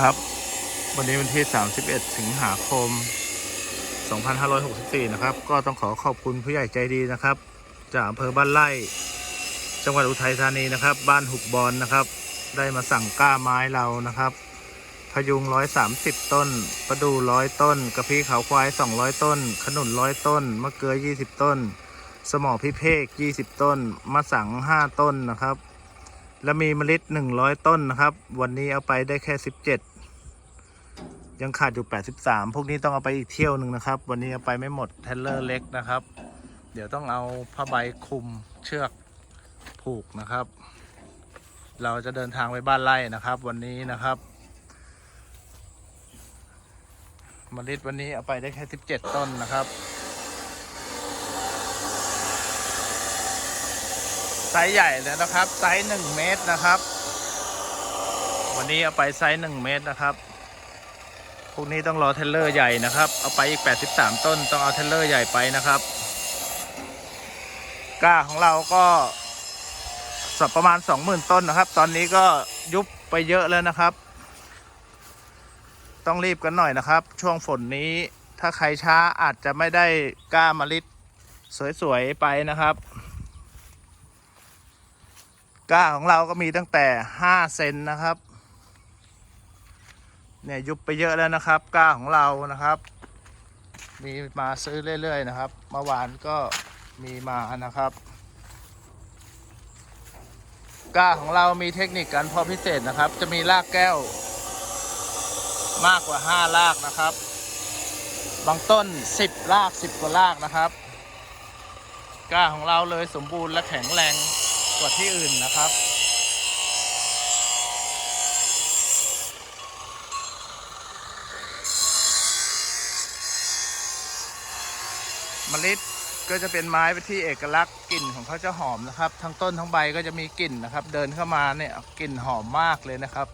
ครับ วันนี้วันที่ 31 สิงหาคม 2564 นะครับ ก็ต้องขอขอบคุณผู้ใหญ่ใจดีนะครับ จากอำเภอบ้านไร่ จังหวัดอุทัยธานีนะครับ บ้านหุบบอลนะครับ ได้มาสั่งกล้าไม้เรานะครับ พยุง 130 ต้น ประดูร้อยต้น กระพี้ขาวควาย 200 ต้น ขนุนร้อยต้น มะเกลือ 20 ต้น สมอพิเภก 20 ต้น มะสัง 5 ต้นนะครับ และมีเมล็ด100ต้นนะครับ วันนี้เอาไปได้แค่17ยังขาดอยู่83พวกนี้ต้องเอาไปอีกเที่ยวหนึ่งนะครับ วันนี้เอาไปไม่หมดเทเลอร์เล็กนะครับ เดี๋ยวต้องเอาผ้าใบคลุมเชือกผูกนะครับ เราจะเดินทางไปบ้านไร่นะครับ วันนี้นะครับเมล็ดวันนี้เอาไปได้แค่17ต้นนะครับ ซส์ใหญ่เลยนะครับไซส์หนึ่งเมตรนะครับ วันนี้เอาไปไซส์หนึ่งเมตรนะครับพวกนี้ต้องรอเทเลอร์ใหญ่นะครับ เอาไปอีก 83 ต้นต้องเอาเทเลอร์ใหญ่ไปนะครับก้าของเราก็สักประมาณ 20,000 ต้นนะครับ ตอนนี้ก็ยุบไปเยอะแล้วนะครับ ต้องรีบกันหน่อยนะครับ ช่วงฝนนี้ถ้าใครช้าอาจจะไม่ได้กล้ามะลิดสวยๆไปนะครับ ก้าของเราก็มีตั้งแต่5เซนนะครับ เนี่ยยุบไปเยอะแล้วนะครับ ก้าของเรานะครับ มีมาซื้อเรื่อยๆนะครับ เมื่อวานก็มีมานะครับ ก้าของเรามีเทคนิคการเพาะพิเศษนะครับ จะมีรากแก้ว มากกว่า5รากนะครับ บางต้น10ราก10กว่ารากนะครับ ก้าของเราเลยสมบูรณ์และแข็งแรง กว่าที่อื่นนะครับมะลิก็จะเป็นไม้ที่เอกลักษณ์กลิ่นของเขาจะหอมนะครับ ทั้งต้นทั้งใบก็จะมีกลิ่นนะครับ เดินเข้ามาเนี่ยกลิ่นหอมมากเลยนะครับ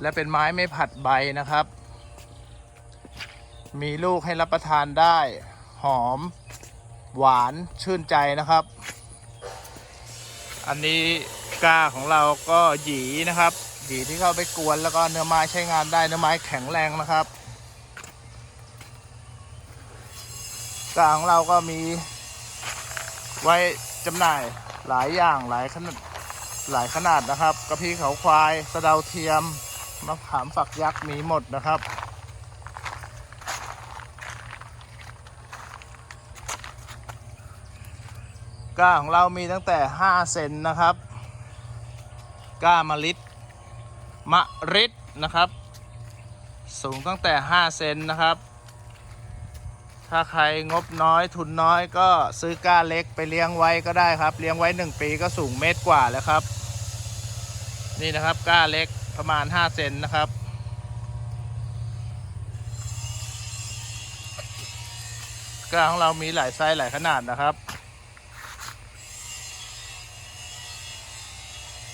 และเป็นไม้ไม่ผัดใบนะครับ มีลูกให้รับประทานได้ หอม หวานชื่นใจนะครับ อันนี้ก้าของเราก็หยีนะครับ หยีที่เข้าไปกวนแล้วก็เนื้อไม้ใช้งานได้เนื้อไม้แข็งแรงนะครับกลางเราก็มี ไว้จำหน่ายหลายอย่างหลายขนาดหลายขนาดนะครับกระพี้เขาควายสะเดาเทียมมะขามฝักยักษ์มีหมดนะครับ ก้าของเรามีตั้งแต่ 5 เซนนะครับ ก้ามะลิดมะริดนะครับ สูงตั้งแต่ 5 เซนนะครับ ถ้าใครงบน้อยทุนน้อยก็ซื้อก้าเล็กไปเลี้ยงไว้ก็ได้ครับ เลี้ยงไว้ 1 ปีก็สูงเมตรกว่าแล้วครับ นี่นะครับก้าเล็กประมาณ 5 เซนนะครับก้าของเรามีหลายไซส์หลายขนาดนะครับ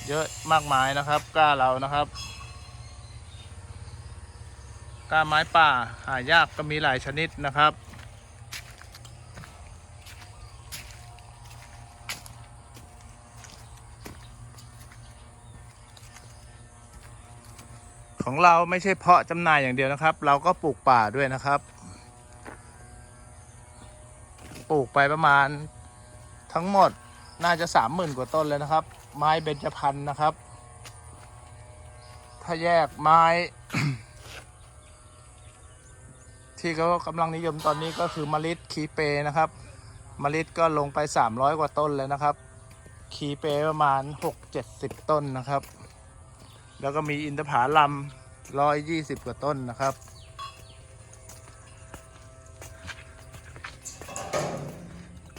เยอะมากมายนะครับ ก้าเรานะครับก้าไม้ป่าหายากก็มีหลายชนิดนะครับ ของเราไม่ใช่เพาะจำหน่ายอย่างเดียวนะครับ เราก็ปลูกป่าด้วยนะครับ ปลูกไปประมาณทั้งหมดน่าจะสามหมื่นกว่าต้นเลยนะครับ ไม้เบญจพรรณนะครับ ถ้าแยกไม้ ที่เขากำลังนิยมตอนนี้ก็คือมะลิดคีเปนะครับมะลิดก็ลงไป 300 กว่าต้นเลยนะครับ คีเปประมาณ 6-70 ต้นนะครับ แล้วก็มีอินทผลัม120 กว่าต้นนะครับ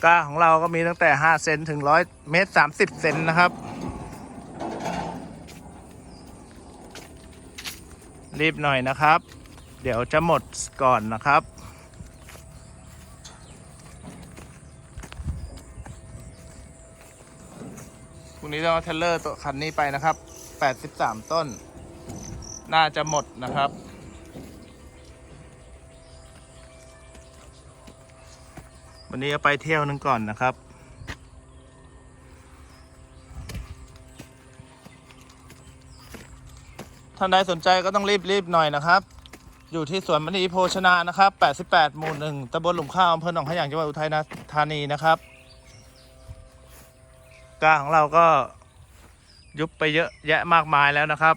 ก้าของเราก็มีตั้งแต่ 5 เซนถึง 100 เมตร 30 เซนนะครับ รีบหน่อยนะครับ เดี๋ยวจะหมดก่อนนะครับ พรุ่งนี้ต้องเอาเทเลอร์ตัวคันนี้ไปนะครับ 83 ต้น น่าจะหมดนะครับ วันนี้เอาไปเที่ยวนึงก่อนนะครับ ท่านใดสนใจก็ต้องรีบรีบหน่อยนะครับ อยู่ที่สวนมณีโภชนานะครับ 88 หมู่หนึ่งตำบลหลุมข้าวอำเภอหนองขยางจังหวัดอุทัยธานีนะครับก้าของเราก็ยุบไปเยอะแยะมากมายแล้วนะครับ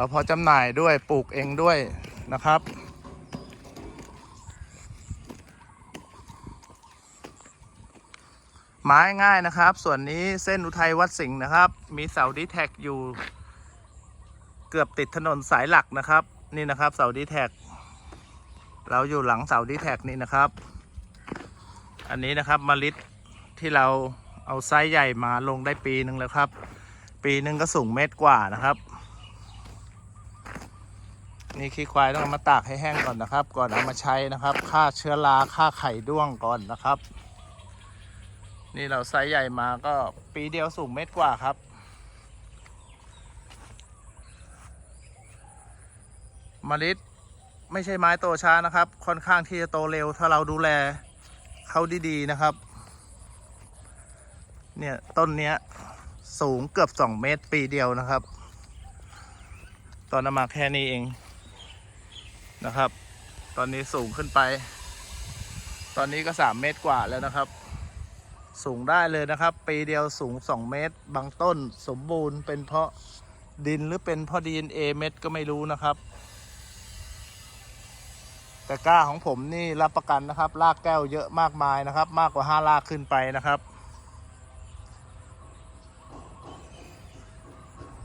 เราพอจำหน่ายด้วยปลูกเองด้วยนะครับ ไม้ง่ายนะครับ ส่วนนี้เส้นอุทัยวัดสิงห์นะครับ มีเสาดีแท็กอยู่ เกือบติดถนนสายหลักนะครับ นี่นะครับเสาดีแท็กเราอยู่หลังเสาดีแท็กนี่นะครับ อันนี้นะครับมะลิดที่เราเอาไซส์ใหญ่มาลงได้ปีหนึ่งแล้วครับ ปีหนึ่งก็สูงเมตรกว่านะครับ นี่ขี้ควายต้องเอามาตากให้แห้งก่อนนะครับ ก่อนเอามาใช้นะครับฆ่าเชื้อราฆ่าไข่ด้วงก่อนนะครับ นี่เราไซส์ใหญ่มาก็ปีเดียวสูงเมตรกว่าครับ มลิดไม่ใช่ไม้โตช้านะครับ ค่อนข้างที่จะโตเร็ว ถ้าเราดูแลเขาดีๆนะครับ เนี่ยต้นเนี้ยสูงเกือบสองเมตรปีเดียวนะครับ ตอนนมาแค่นี้เอง นะครับ ตอนนี้สูงขึ้นไป ตอนนี้ก็สามเมตรกว่าแล้วนะครับ สูงได้เลยนะครับ ปีเดียวสูง2เมตร บางต้นสมบูรณ์เป็นเพราะดินหรือเป็นเพราะ DNA เม็ดก็ไม่รู้นะครับ แต่กล้าของผมนี่รับประกันนะครับลากแก้วเยอะมากมายนะครับ มากกว่า5ลากขึ้นไปนะครับ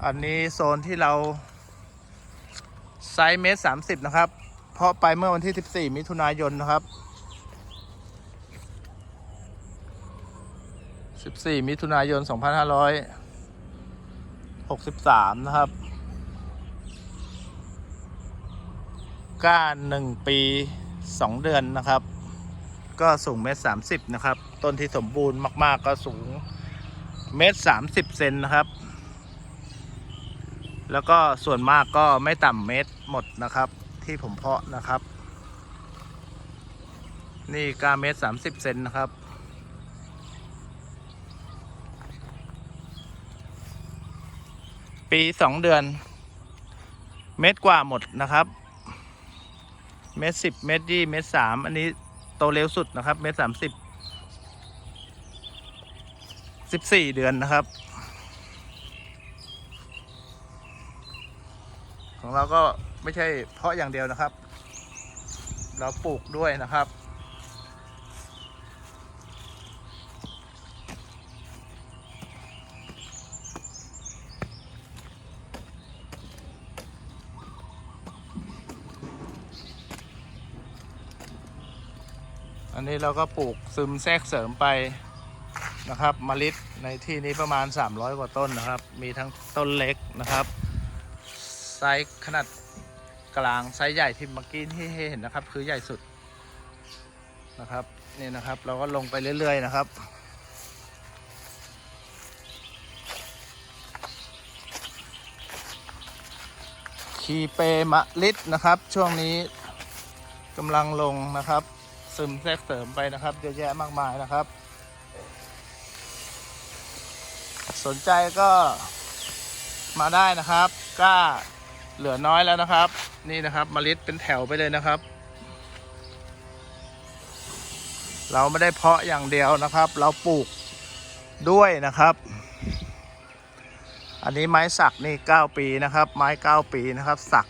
อันนี้โซนที่เราไซส์เมตรสามสิบนะครับ เพราะไปเมื่อวันที่ 14 มิถุนายนนะครับ 14 มิถุนายน 2563 นะครับ ก้านหนึ่งปี 2 เดือนนะครับ ก็สูงเมตร30นะครับ ต้นที่สมบูรณ์มาก ๆ ก็สูงเมตร30เซนนะครับแล้วก็ส่วนมากก็ไม่ต่ำเมตรหมดนะครับ ที่ผมเพาะนะครับ นี่ก้าเมตร30เซนนะครับ ปีสองเดือน เม็ดกว่าหมดนะครับ เม็ดสิบเม็ดยี่เม็ดสามอันนี้โตเร็วสุดนะครับ เม็ดสามสิบสิบสี่เดือนนะครับ ของเราก็ไม่ใช่เพาะอย่างเดียวนะครับ เราปลูกด้วยนะครับ อันนี้เราก็ปลูกซึมแทรกเสริมไปนะครับมะลิในที่นี้ประมาณ 300 กว่าต้นนะครับ มีทั้งต้นเล็กนะครับ ส์ขนาดกลางไซส์ใหญ่ที่เมื่อกี้ที่เห็นนะครับ คือใหญ่สุดนะครับนี่นะครับ เราก็ลงไปเรื่อย ๆ นะครับคีเปมะลิดนะครับ ช่วงนี้กำลังลงนะครับ ซึมแทรกเสริมไปนะครับเยอะแยะมากมายนะครับ สนใจก็มาได้นะครับกล้า เหลือน้อยแล้วนะครับ นี่นะครับมะลิดเป็นแถวไปเลยนะครับ เราไม่ได้เพาะอย่างเดียวนะครับ เราปลูกด้วยนะครับ อันนี้ไม้สักนี่ 9 ปีนะครับ ไม้ 9 ปีนะครับ สัก